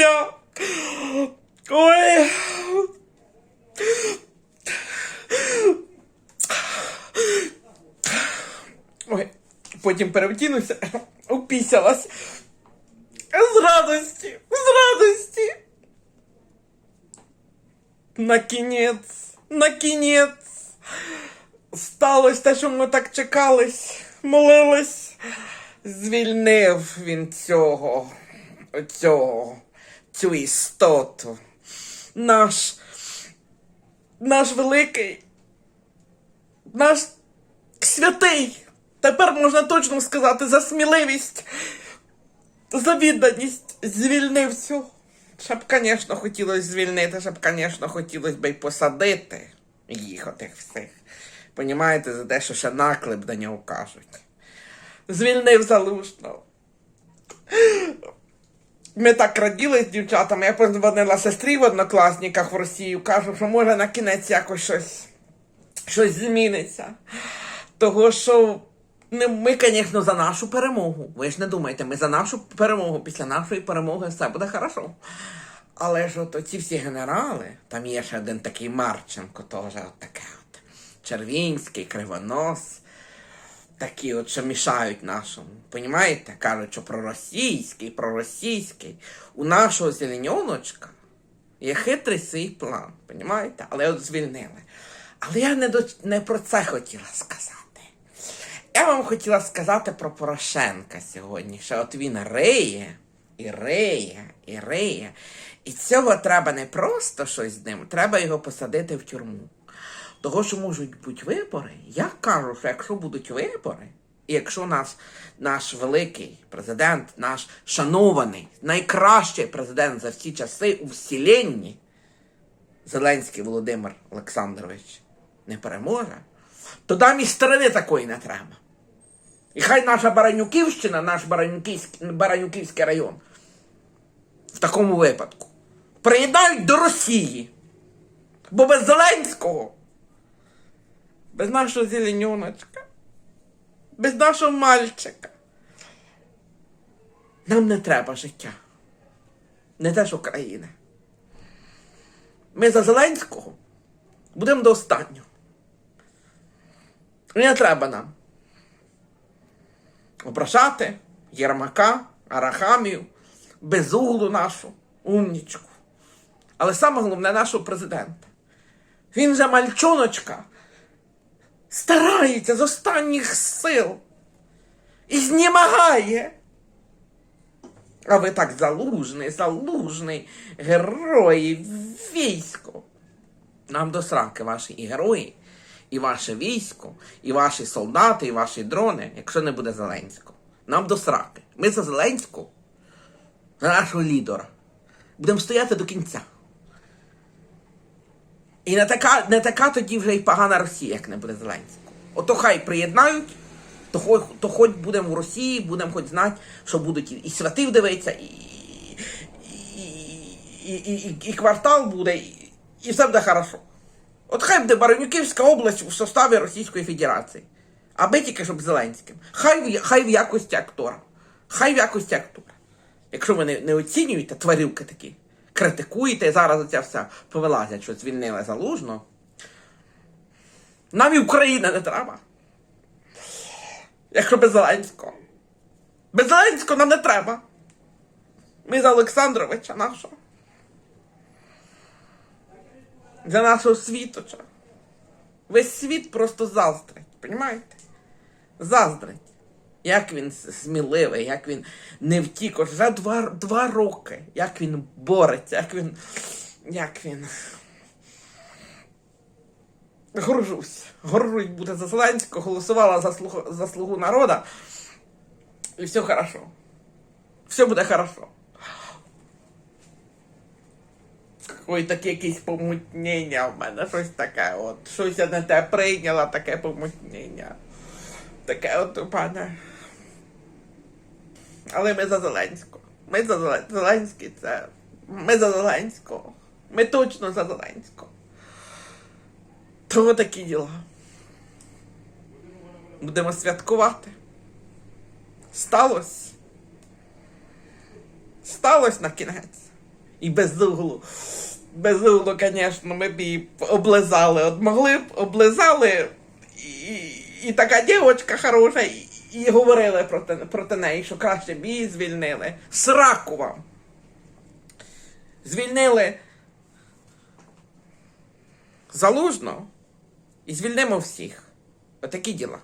життя. Ой. Ой, потім перевтінуся, упісялась. З радості, з радості. Накінець, накінець. Сталося те, що ми так чекались, молились. Звільнив він цього, цього, цю істоту. Наш, наш великий, наш святий. Тепер можна точно сказати за сміливість, за відданість звільнив цього. Ще б, звісно, хотілося звільнити, ще б, звісно, хотілося б й посадити їх отих всіх. Понімаєте, за те, що ще наклеп до нього кажуть. Звільнив залужного. Ми так раділи з дівчатами. Я позвонила сестрі в однокласниках в Росію, кажу, що може на кінець якось щось, щось зміниться. Того, що не, ми, звісно, за нашу перемогу. Ви ж не думайте, ми за нашу перемогу. Після нашої перемоги все буде хорошо. Але ж от ці всі генерали, там є ще один такий Марченко, теж от таке от. Червінський, Кривонос. Такі от, що мішають нашому. Понімаєте? Кажуть, що проросійський, проросійський. У нашого зеленьоночка є хитрий свій план. Понімаєте? Але от звільнили. Але я не, до, не про це хотіла сказати. Я вам хотіла сказати про Порошенка сьогодні, що от він риє, і риє, і риє. І цього треба не просто щось з ним, треба його посадити в тюрму. Того, що можуть бути вибори, я кажу, що якщо будуть вибори, і якщо наш, наш великий президент, наш шанований, найкращий президент за всі часи у вселенні, Зеленський Володимир Олександрович, не переможе, то нам і сторони такої не треба. І хай наша Баранюківщина, наш Баранюківський, Баранюківський район, в такому випадку, приєднають до Росії. Бо без Зеленського, без нашого зеленюночка, без нашого мальчика, нам не треба життя. Не те, що країни. Ми за Зеленського будемо до останнього. Не треба нам ображати Єрмака, Арахамію, безуглу нашу умнічку. Але саме головне нашого президента. Він же мальчоночка старається з останніх сил і знімагає. А ви так залужний, залужний, герої, військо. Нам до сраки ваші і герої, і ваше військо, і ваші солдати, і ваші дрони, якщо не буде Зеленського. Нам до сраки. Ми за Зеленського, за нашого лідера. Будемо стояти до кінця. І не така, не така тоді вже й погана Росія, як не буде Зеленського. Ото хай приєднають, то хоч, то хоч будемо в Росії, будемо хоч знати, що будуть і, святив дивитися, і, і, і, і, і, і квартал буде, і, і все буде хорошо. От хай буде Баранюківська область в составі Російської Федерації. Аби тільки щоб Зеленським. Хай, хай в якості актора. Хай в якості актора. Якщо ви не, не оцінюєте тварюки такі, критикуєте, і зараз оця вся повилазять, що звільнили залужно. Нам і Україна не треба. Якщо без Зеленського. Без Зеленського нам не треба. Ми за Олександровича нашого. За нашого світоча. Весь світ просто заздрить, понімаєте? Заздрить. Як він сміливий, як він не втік. Ось Вже два, два роки. Як він бореться, як він. Як він. Горжусь. Горжусь буде за Зеленського, голосувала за слугу, за слугу народа. І все хорошо. Все буде хорошо. Ой, таке якесь помутнення в мене, щось таке от. Щось я не те прийняла, таке помутнення. Таке от у пане. Але ми за Зеленського. Ми за Зелен... Зеленський це. Ми за Зеленського. Ми точно за Зеленського. Тому такі діла. Будемо святкувати. Сталося. Сталося на кінець. І без углу. Без углу, звісно, ми б її облизали. От могли б облизали, і, і така дівчинка хороша, і, говорили про те, проти, проти неї, що краще б її звільнили. Сраку вам. Звільнили залужно і звільнимо всіх. Отакі діла.